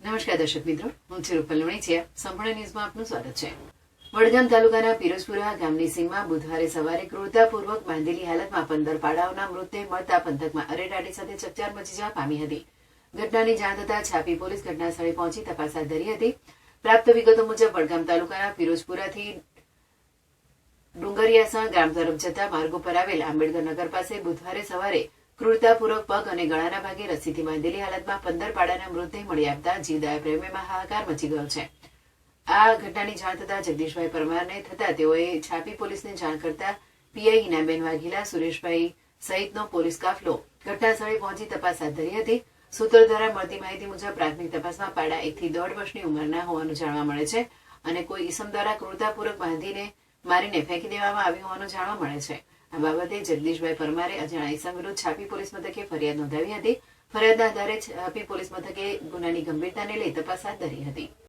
નમસ્કાર દર્શક મિત્રો, હું છું લુણીચિયા સંપૂર્ણ ન્યૂઝમાં આપનું સ્વાગત છે. વડગામ તાલુકાના પીરોજપુરા ગામની સીમમાં બુધવારે સવારે ક્રૂરતાપૂર્વક બાંધેલી હાલતમાં પંદર પાડાઓના મૃતદેહ મળતા પંથકમાં અરેરાટી સાથે ચકચાર મચી જવા પામી હતી. ઘટનાની જાણ થતા છાપી પોલીસ ઘટના સ્થળે પહોંચી તપાસ હાથ ધરી હતી. પ્રાપ્ત વિગતો મુજબ, વડગામ તાલુકાના પીરોજપુરાથી ડુંગરિયાસણ ગામ તરફ જતા માર્ગો પર આવેલ આંબેડકર નગર પાસે બુધવારે સવારે ક્રૂરતાપૂર્વક પગ અને ગળાના ભાગે રસીથી બાંધેલી હાલતમાં પંદર પાડાના મૃતદેહ મળી આવતા જીવદાય પ્રેમીમાં હાહાકાર મચી ગયો છે. આ ઘટનાની જાણ થતા જગદીશભાઈ પરમારને થતા તેઓએ છાપી પોલીસને જાણ કરતા પીઆઈ હિનાબેન વાઘેલા, સુરેશભાઈ સહિતનો પોલીસ કાફલો ઘટના સ્થળે પહોંચી તપાસ હાથ ધરી હતી. સૂત્રો દ્વારા મળતી માહિતી મુજબ પ્રાથમિક તપાસમાં પાડા એકથી દોઢ વર્ષની ઉંમરના હોવાનું જાણવા મળે છે અને કોઈ ઈસમ દ્વારા ક્રૂરતાપૂર્વક બાંધીને મારીને ફેંકી દેવામાં આવ્યું હોવાનું જાણવા મળે છે. આ બાબતે જગદીશભાઈ પરમારે અજાણા વિરુદ્ધ છાપી પોલીસ મથકે ફરિયાદ નોંધાવી હતી. ફરિયાદના આધારે છાપી પોલીસ મથકે ગુનાની ગંભીરતાને લઈ તપાસ હાથ ધરી હતી.